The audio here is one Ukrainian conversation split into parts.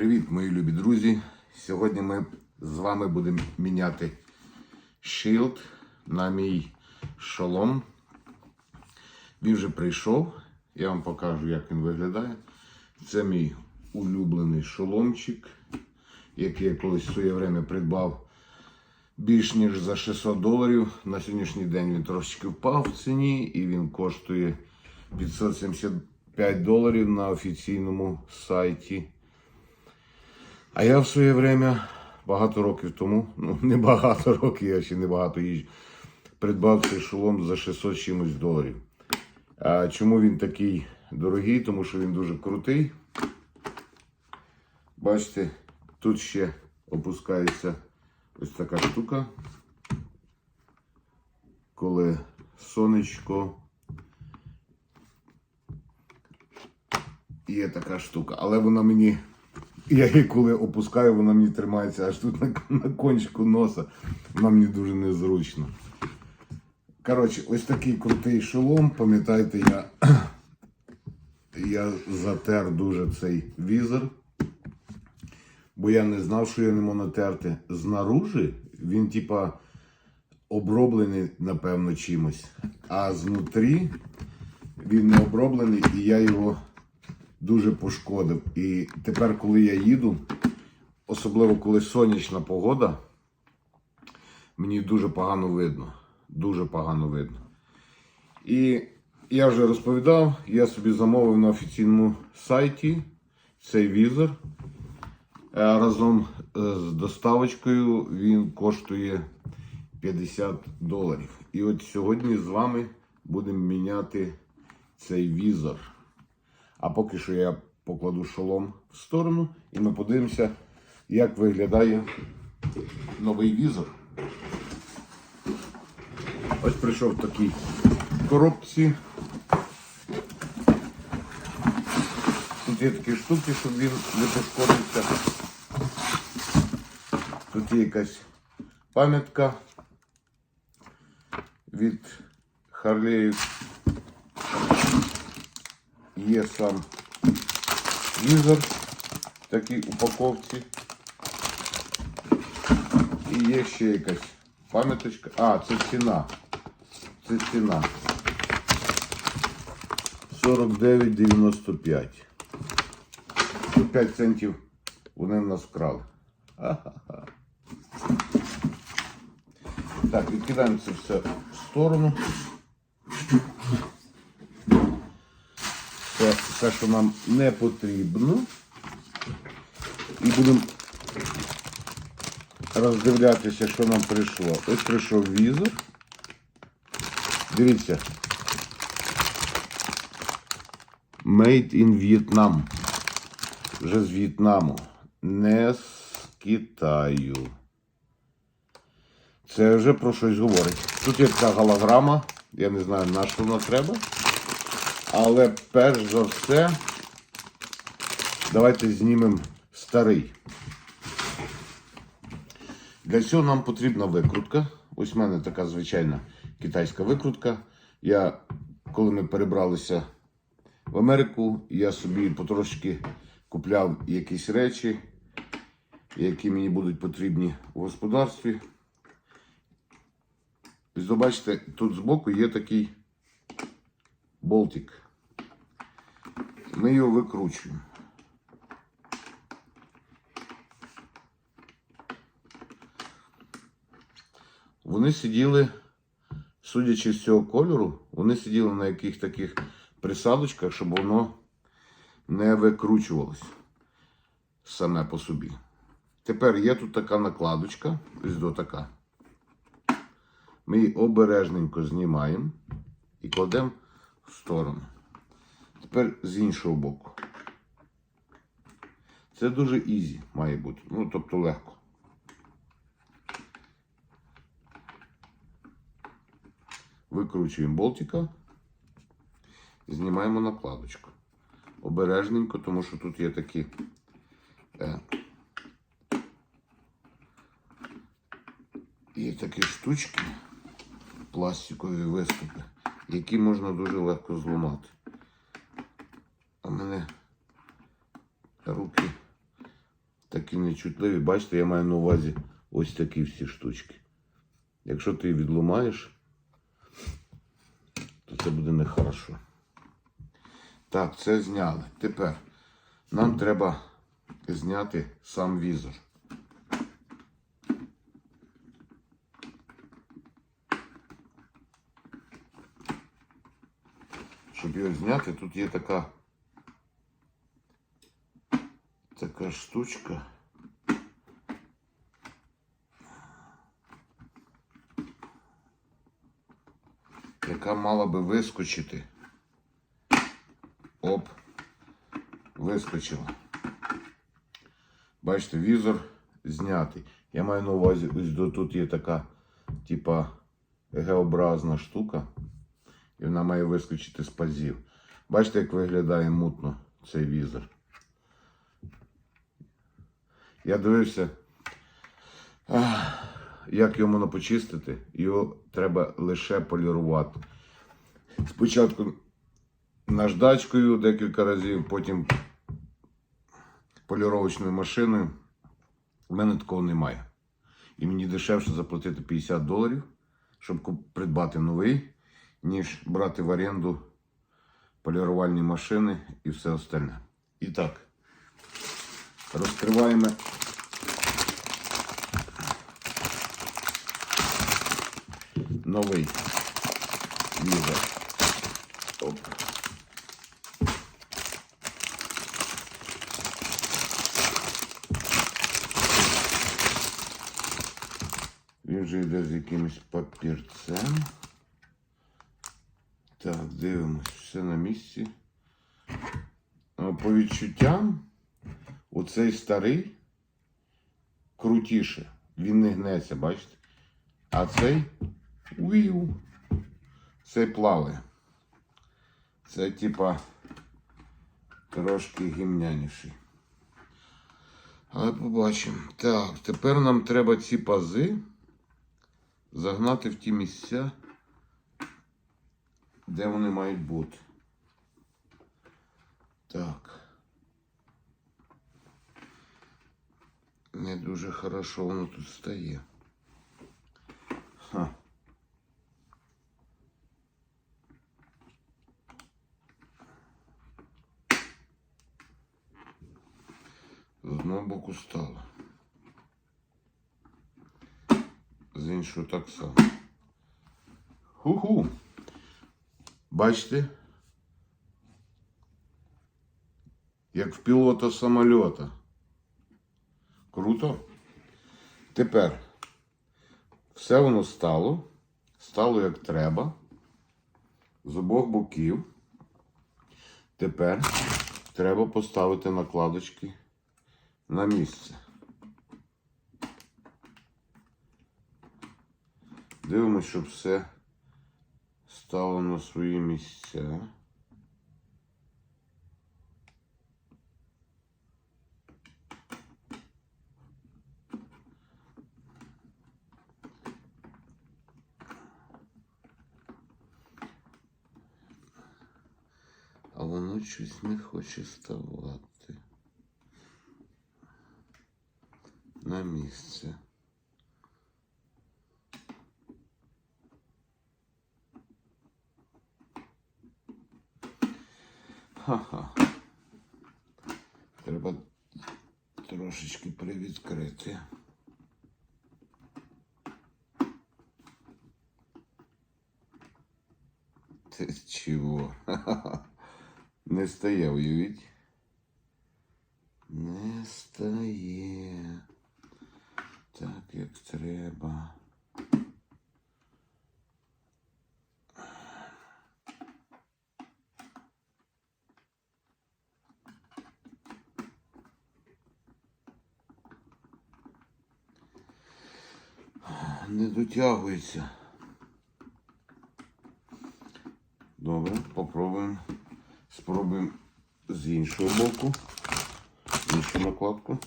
Привіт, мої любі друзі! Сьогодні ми з вами будемо міняти шилд на мій шолом. Він вже прийшов. Я вам покажу, як він виглядає. Це мій улюблений шоломчик, який я колись в своє время придбав більш ніж за 600 доларів. На сьогоднішній день він трошечки впав в ціні і він коштує 575 доларів на офіційному сайті. А я в своє время, багато років тому, ну не багато років, я ще не багато їжджу, придбав цей шолом за 600 чимось доларів. А чому він такий дорогий? Тому що він дуже крутий. Бачите, тут ще опускається ось така штука. Коли сонечко. Є така штука, але вона мені я її коли опускаю, вона мені тримається аж тут на, на кончику носа. Вона мені дуже незручно. Коротше, ось такий крутий шолом. Пам'ятаєте, я, я затер дуже цей візор. Бо я не знав, що я не можу натерти. Знаружи він, типа, оброблений, напевно, чимось. А знутрі він не оброблений, і я його дуже пошкодив. І тепер, коли я їду, особливо коли сонячна погода, мені дуже погано видно. Дуже погано видно. І я вже розповідав, я собі замовив на офіційному сайті цей візор. Е, Разом е, з доставочкою він коштує 50 доларів. І от сьогодні з вами будемо міняти цей візор. А поки що я покладу шолом в сторону і ми подивимося, як виглядає новий візор. Ось прийшов в такій коробці. Тут є такі штуки, щоб він не пошкодився. Тут є якась пам'ятка від Харлеїв є сам візор в такій упаковці. І є ще якась пам'яточка. А, це ціна. Це ціна. 49,95. Тут 5 центів вони в нас вкрали. Так, відкидаємо це все в сторону. Все, що нам не потрібно. І будемо роздивлятися, що нам прийшло. Ось прийшов візор. Дивіться. Made in Vietnam. Вже з В'єтнаму. Не з Китаю. Це вже про щось говорить. Тут є така голограма. Я не знаю, на що вона треба. Але перш за все, давайте знімемо старий. Для цього нам потрібна викрутка. Ось в мене така звичайна китайська викрутка. Я, коли ми перебралися в Америку, я собі потрошки купляв якісь речі, які мені будуть потрібні у господарстві. Ось бачите, тут збоку є такий болтик. Ми його викручуємо. Вони сиділи, судячи з цього кольору, вони сиділи на яких таких присадочках, щоб воно не викручувалось саме по собі. Тепер є тут така накладочка, ось до така. Ми її обережненько знімаємо і кладемо сторону. Тепер з іншого боку. Це дуже ізі має бути. Ну, тобто легко. Викручуємо болтика. Знімаємо накладочку. Обережненько, тому що тут є такі е, є такі штучки, пластикові виступи, які можна дуже легко зламати. А мене руки такі нечутливі. Бачите, я маю на увазі ось такі всі штучки. Якщо ти її то це буде нехорошо. Так, це зняли. Тепер нам треба зняти сам візор. Щоб його зняти, тут є така така штучка. Яка мала би вискочити. Оп, вискочила. Бачите, візор знятий. Я маю на увазі, ось тут є така, типа, Г-образна штука. І вона має вискочити з пазів. Бачите, як виглядає мутно цей візор. Я дивився, як його можна почистити. Його треба лише полірувати. Спочатку наждачкою декілька разів, потім поліровочною машиною. У мене такого немає. І мені дешевше заплатити 50 доларів, щоб придбати новий, ніж брати в оренду полірувальні машини і все остальне. І так, розкриваємо новий візор. Оп. Він вже йде з якимось папірцем. Дивимось, все на місці. Е, По відчуттям, оцей старий крутіше. Він не гнеться, бачите? А цей уїу. Цей плаває. Це типа трошки гімняніший. Але побачимо. Так, тепер нам треба ці пази загнати в ті місця, де вони мають бути. Так. Не дуже хорошо воно тут стає. Ха. З одного боку стало. З іншого так само. Ху-ху. Бачите? Як в пілота самольота. Круто. Тепер все воно стало. Стало як треба. З обох боків. Тепер треба поставити накладочки на місце. Дивимося, щоб все стало на свої місця. А воно щось не хоче ставати на місце. Ха-ха. Треба трошечки привідкрити. Ти чого? Ха-ха. Не стає, уявіть? Не стає. Так, як треба. Не дотягується. Добре, попробуємо. Спробуємо з іншого боку. Іншу накладку.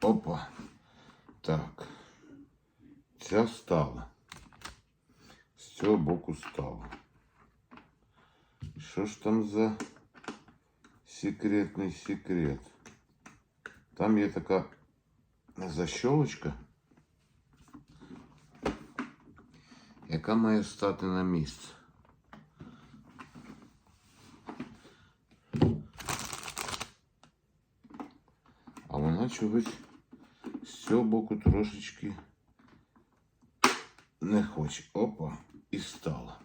Опа. Так. Ця стала. З цього боку стала. Що ж там за секретний секрет? Там є така защолочка, яка має стати на місце. А вона чогось з цього боку трошечки не хоче. Опа, і стала.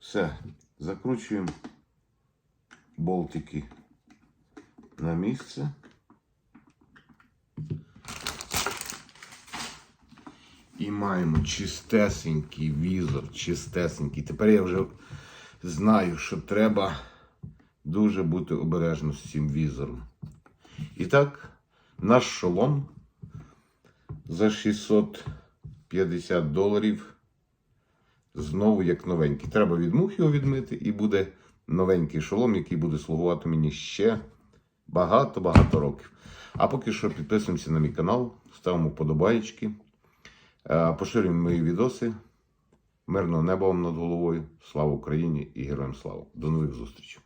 Все, закручуємо болтики на місце. І маємо чистесенький візор, чистесенький. Тепер я вже знаю, що треба дуже бути обережно з цим візором. І так, наш шолом за 650 доларів знову як новенький. Треба від мух його відмити, і буде новенький шолом, який буде слугувати мені ще багато-багато років. А поки що підписуємося на мій канал, ставимо вподобаєчки, е, поширюємо мої відоси. Мирного неба вам над головою. Слава Україні і героям слава! До нових зустрічей!